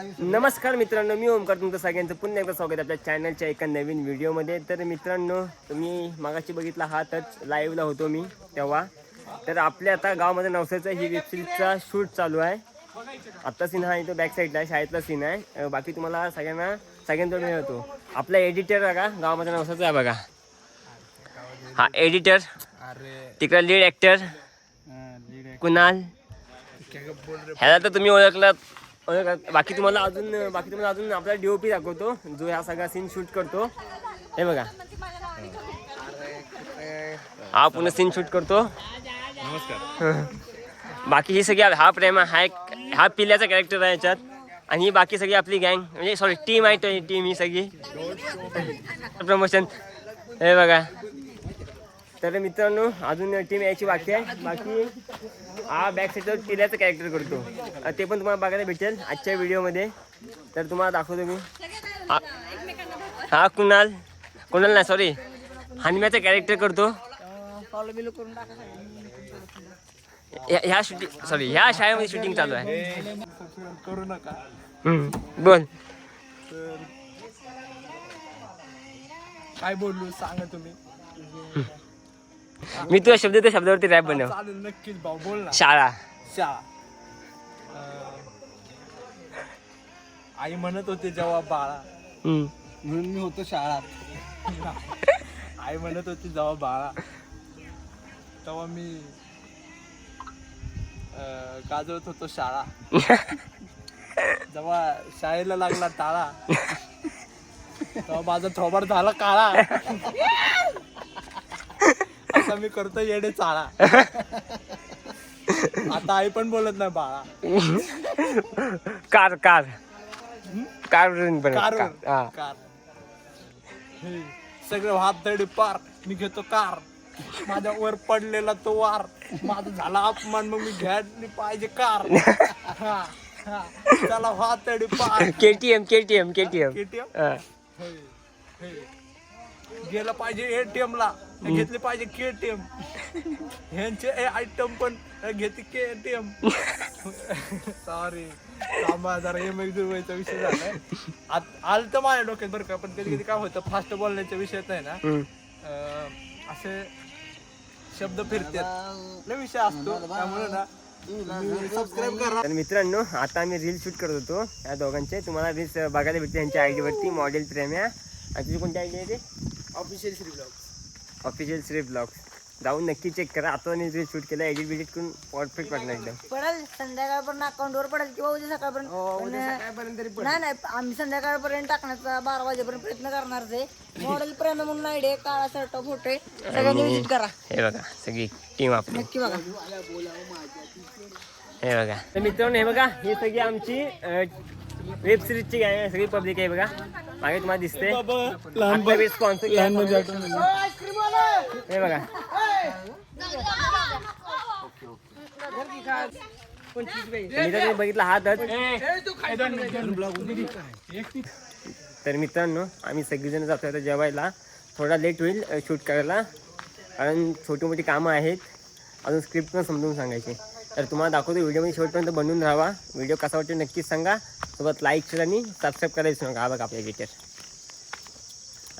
नमस्कार मित्रांनो मी ओमकार तुमचं सगळ्यांचं पुन्हा एकदा स्वागत आहे आपल्या चॅनलच्या एका नवीन व्हिडिओमध्ये तर मित्रांनो तुम्ही मागाशी बघितला हा टच लाईव्हला होतो मी तेव्हा. तर आपल्या आता गावामध्ये नवसाचा ही वेबसिरीजचा शूट चालू आहे. आत्ता सीन हा इथं बॅक साईडला आहे शाळेतला सीन आहे. बाकी तुम्हाला सगळ्यांना सगळ्यांजवळ मिळतो आपला एडिटर बघा गावामध्ये नवसाचा आहे बघा. हा एडिटर तिकडे लीड ॲक्टर कुणाल. ह्याला तर तुम्ही ओळखलात. बाकी तुम्हाला अजून बाकी तुम्हाला अजून आपला डी ओ पी दाखवतो जो हा सगळा सीन शूट करतो. हे बघा. हा पुन्हा सीन शूट करतो. नमस्कार बाकी ही सगळी हा प्रेम आहे हा एक हा पिल्याचा कॅरेक्टर आहे याच्यात. आणि ही बाकी सगळी आपली गँग म्हणजे सॉरी टीम आहे टीम ही सगळी. प्रमोशन हे बघा. तर मित्रांनो अजून टीम यायची बाकी आहे. बाकी हा बॅक साईडवर पिल्याचं कॅरेक्टर करतो. ते पण तुम्हाला बघायला भेटेल आजच्या व्हिडिओमध्ये तर तुम्हाला दाखवतो मी. हा कुणाल. कुणाल नाही सॉरी हनम्याचं कॅरेक्टर करतो. ह्या- शूटिंग सॉरी ह्या शाळेमध्ये शूटिंग चालू आहे. करू नका बोल. काय बोलू सांगा तुम्ही. मी तुझ्या शब्द त्या शब्दावरती रॅप बनव. चालेल नक्कीच भाऊ बोल ना. शाळा. शाळा. अं, आई म्हणत होती जेव्हा बाळा. हम्म. म्हणून मी होतो शाळात. आई म्हणत होती जेव्हा बाळा. तेव्हा मी अं, गाजवत होतो शाळा. जेव्हा शाळेला लागला टाळा तेव्हा माझा थोबाड झाला काळा. असं मी करतो येडे चाळा. आता आई पण बोलत नाही बाळा. Car car. Car car car हा. कार. हे, सगळं हात दडी पार. मी घेतो कार. माझ्या वर पडलेला तो वार. माझा झाला अपमान मग मी घ्यायला पाहिजे कार. हा, हा. चला हात दडी पार. केटीएम केटीएम केटीएम केटीएम गेलं पाहिजे एटीएम ला. घेतले पाहिजे केटीएम ह्यांचे आयटम पण घेते केटीएम सॉरी थांबा जरा एम एक जुळवायचा विषय आत- आलं तर माझ्या डोक्यात बरं का पण कधी कधी काय होतं फास्ट बोलण्याच्या विषयात आहे ना? असे शब्द फिरतात. लय विषय असतो त्यामुळे ना तर मित्रांनो आता आम्ही रील शूट करत होतो या दोघांचे. तुम्हाला रील्स बघायला भेटते यांच्या आयडी वरती. मॉडेल प्रेम आहे. आणि तुझी कोणती आयडी आहे ते? Official Shri blog official Shri blog जाऊन नक्की चेक करा. आता मी रील शूट केला एडिट बिडिट करून परफेक्ट वाटणार एकदम. पडेल. संध्याकाळपर्यंत अकाउंटवर पडेल किंवा उद्या सकाळपर्यंत. पण- नाही नाही. आम्ही संध्याकाळपर्यंत टाकण्याचा बारा वाजेपर्यंत प्रयत्न करणार आहे. मॉडेल प्रेम म्हणून आयडिया काळा शर्ट फोटो सगळ्यांनी विजिट करा. हे बघा सगळी टीम आपली. नक्की बघा. हे बघा. तर मित्रांनो हे बघा ही सगळी आमची वेब सिरीजची सगळी पब्लिक आहे बघा. मागे तुम्हाला दिसते. स्पॉन्सर हे बघा. बघितला हातच तर मित्रांनो आम्ही सगळेजण जातो आता जेवायला. थोडा लेट होईल शूट करायला. कारण छोटी मोठी कामं आहेत. अजून स्क्रिप्ट पण समजून सांगायची. तर तुम्हाला दाखवतो व्हिडिओमध्ये शेवटपर्यंत बनवून राहावा. व्हिडिओ कसा वाटतो नक्कीच सांगा. सोबत लाईक शेअर आणि सबस्क्राईब करायचं नका. हा बघा आपल्या एडिटर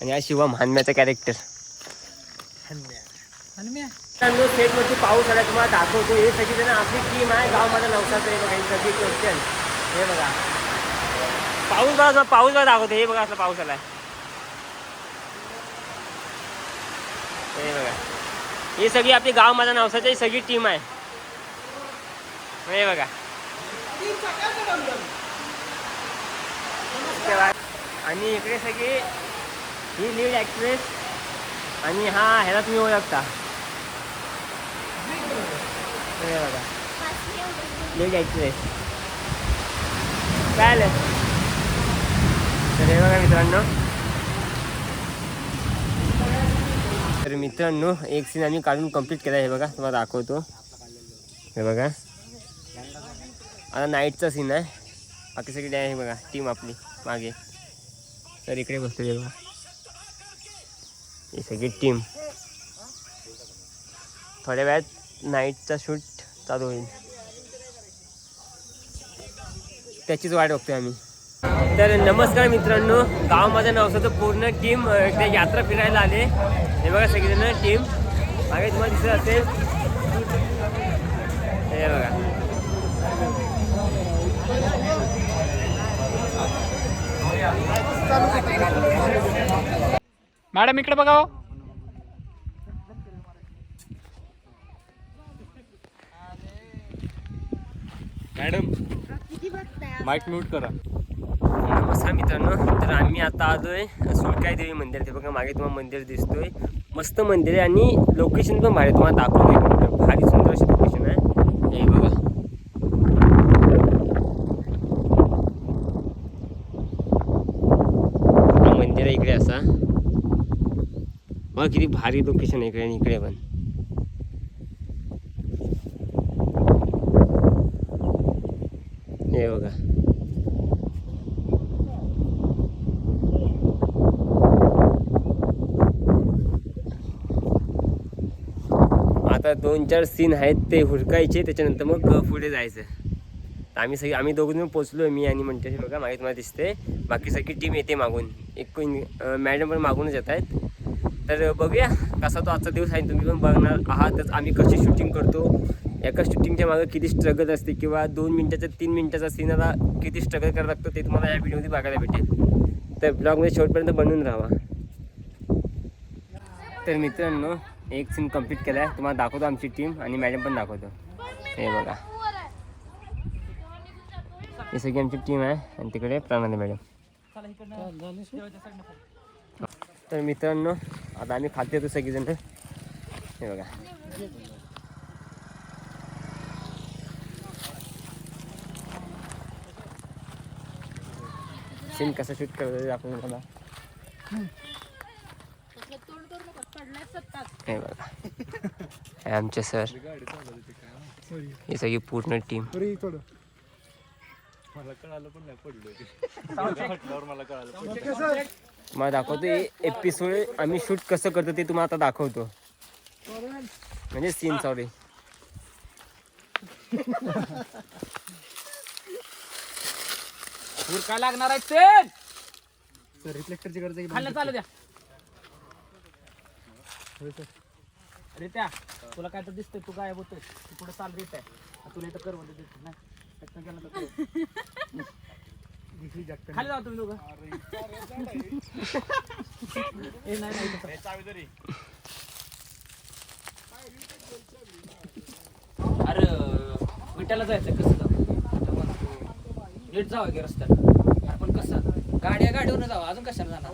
आणि हा शिवम हानम्याचा कॅरेक्टर सेटवरती पाऊस आला तुम्हाला दाखवतो. हे सगळी जण आपली टीम आहे. गावमध्ये नवसाचं हे बघा ही सगळी क्वेश्चन हे बघा. पाऊस बघा पाऊस बघा दाखवतो. हे बघा असला पाऊस आलाय. हे बघा. ही सगळी आपली गाव माझा नवसाची सगळी टीम आहे. हे बघा. आणि इकडे सगळी ही लीड ॲक्ट्रेस आणि हा ह्याला तुम्ही ओळखता. हे बघा. लीड ॲक्ट्रेस काय आलं? तर हे बघा मित्रांनो. तर मित्रांनो एक सीन आम्ही काढून कंप्लीट केला हे बघा. तुम्हाला दाखवतो. हे बघा. आता नाईटचा सीन आहे. बाकी सगळी आहे बघा टीम आपली मागे. तर इकडे बसतो बघा. ही सगळी टीम थोड्या वेळात नाईटचा शूट चालू होईल. त्याचीच वाट बघतोय आम्ही. तर नमस्कार मित्रांनो गाव माझ्या नवसाचं पूर्ण टीम इकडे यात्रा फिरायला आले. हे बघा सगळेजण टीम मागे तुम्हाला दिसत असेल. हे बघा. मॅडम इकडे बघा हो. मॅडम माईक म्यूट करा नमस्कार मित्रांनो तर आम्ही आता आलोय सुलकाई देवी मंदिर ते बघा मागे तुम्हाला मंदिर दिसतोय मस्त मंदिर आहे आणि लोकेशन पण भारी. तुम्हाला दाखवतोय भारी सुंदर अशी लोकेशन आहे हे बघा हा मंदिर आहे इकडे असा बघा किती भारी लोकेशन आहे इकडे आणि इकडे पण. हे बघा. आता दोन चार सीन आहेत ते हुडकायचे त्याच्यानंतर मग पुढे जायचं. तर आम्ही सगळी आम्ही दोघं पोचलो मी आणि म्हणते बघा मागे तुम्हाला दिसते बाकी सगळी टीम येते मागून. एक मॅडम पण मागूनच येत आहेत तर बघूया कसा तो आजचा दिवस आहे. तुम्ही पण बघणार आहातच आम्ही कशी शूटिंग करतो? एका शूटिंगच्या मागं किती स्ट्रगल असते किंवा दोन मिनटाचा तीन मिनटाचा सीनाला किती स्ट्रगल करावं लागतं ते तुम्हाला या व्हिडिओमध्ये बघायला भेटेल. तर ब्लॉगमध्ये शेवटपर्यंत बनवून राहा. तर मित्रांनो एक सीन कंप्लीट केला आहे तुम्हाला दाखवतो आमची टीम आणि मॅडम पण दाखवतो. हे बघा. ही सगळी आमची टीम आहे. आणि तिकडे प्रणाली मॅडम तर मित्रांनो आता आम्ही खाते येतो सगळीजण. हे बघा. सीन कसं शूट करतो आपण मला हे बघा. आमचे सर ही सगळी पूर्ण टीम मला कळालं पण नाही पडलं मला कळालं मला दाखवतो एपिसोड आम्ही शूट कसं करतो ते तुम्हाला आता दाखवतो. म्हणजे सीन सॉरी काय लागणार आहे तेल. सर रिफ्लेक्टरची गरज आहे खाल्लं चालू द्या. अरे त्या तुला काय तर दिसतंय तू गायब होतोय. तू पुढे चाल देत आहे तुला इथं कर म्हणते देत नाही तर कर. दुसरी खाली जाऊ तुम्ही दोघं. ए नाही नाही तसं. अरे विट्याला जायचं कसं जाऊ? लेट जावं की रस्त्यात. आपण कसं? गाड्या गाडीवर जावं अजून कशाला जाणार?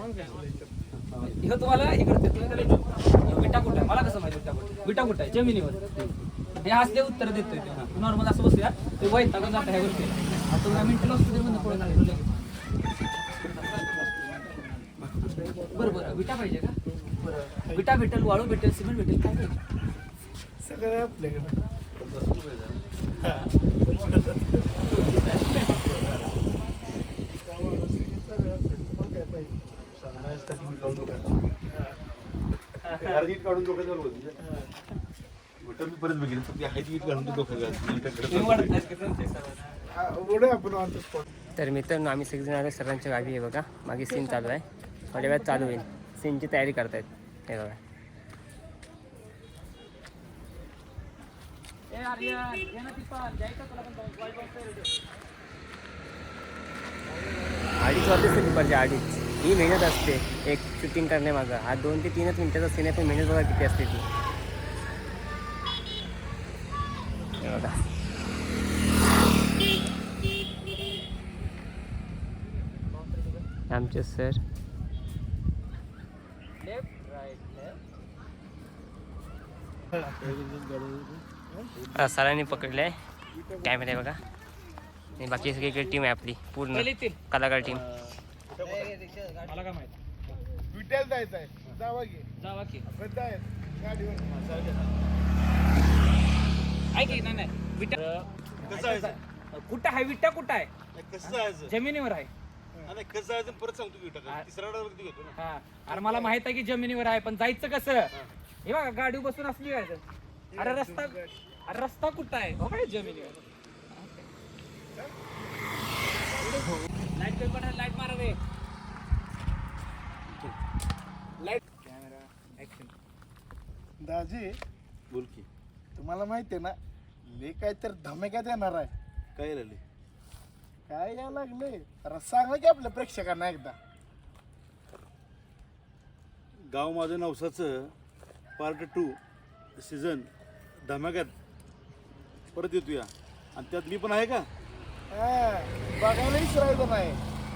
हे तुम्हाला करते तुम्ही त्याला विचारू. विटा कुठं आहे? मला कसं माहिती विटा कुठं विटा कुठं आहे? जमिनीवर. हे असले उत्तर देतोय नॉर्मल असं बसूया. ते वैतागून जात ह्या गोष्टी बरं बरं. विटा पाहिजे का? बरं. विटा भेटेल वाळू भेटेल सिमेंट भेटेल काय पाहिजे? सगळं आपल्याकडे परत बघितलं तर ती आहे ती घालून. डोकं तुम्ही वाढत नाहीत का त्यांचे सर? तर मित्रांनो आम्ही सगळेजण आलो सरांच्या गावी आहे बघा. मागे सीन चालू आहे. थोड्या वेळात चालू होईल. सीनची तयारी करतायत. हे बघा. अडीच वाजते दुपारचे अडीच ही मेहनत असते. एक शूटिंग करण्यामागं हा दोन ते तीनच मिनिटाचा सीन आहे पण मेहनत बघा किती असते ती हे बघा आमचे सर. सरांनी पकडले आहे कॅमेरा बघा. आणि बाकी सगळीकडे टीम आहे आपली पूर्ण. कलाकार टीम कुठं आहे? विटा कुठं आहे? जमिनीवर आहे. आणि परत सांगतो की टाका. तिसरा डाव किती घेतो ना. हा. अरे मला माहीत आहे की जमिनीवर आहे पण जायचं कसं? हे. बघा गाडी बसून असली अरे रस्ता अरे रस्ता कुठं आहे? हो काय जमिनीवर. लाइट लाइट मारा रे. दाजी बोल की. तुम्हाला माहिती आहे ना ले काय तर धमाक्यात येणार आहे. काय राहिले? काय या लागले जरा सांगा की आपल्या प्रेक्षकांना एकदा. गाव माझं नवसाचं पार्ट टू सीझन धमाक्यात परत येतोया. आणि त्यात मी पण आहे का? हा, बघायला विसरायचं नाही.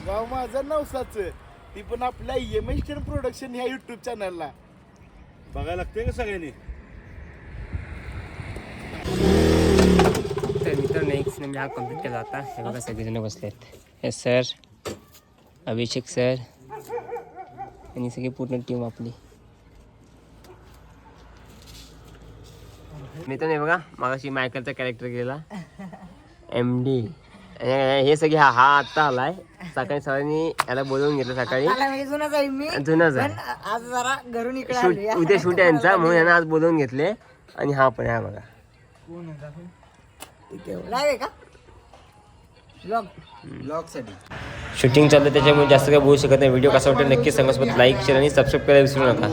गाव माझं नवसाचं. ती पण आपल्या एम एस प्रोडक्शन ह्या युट्यूब चॅनलला बघायला लागते का सगळ्यांनी तर एक सिनेमा हा कंप्लीट केला होता हे बघा सगळेजण बसलेत हे सर अभिषेक सर आणि सगळी पूर्ण टीम आपली मित्रांनो हे बघा मागाशी मायकलचा कॅरेक्टर केला. एम डी हे सगळे हा हा आत्ता आलाय. सकाळी सरांनी याला बोलवून घेतलं सकाळी. मला म्हणजे जुनाच आहे मी. जुनाच पण आहे आज जरा घरून इकडे शूट. उद्या शूट आहे यांचा म्हणून यांना आज बोलवून घेतले. आणि हा पण आहे बघा. लाईव्ह आहे का? ब्लॉग शूटिंग चाललं त्याच्यामुळे जास्त काही बोलू शकत नाही. व्हिडिओ कसा वाटेल नक्की सांगा. सोबत लाईक शेअर आणि सबस्क्राईब करायला विसरू नका.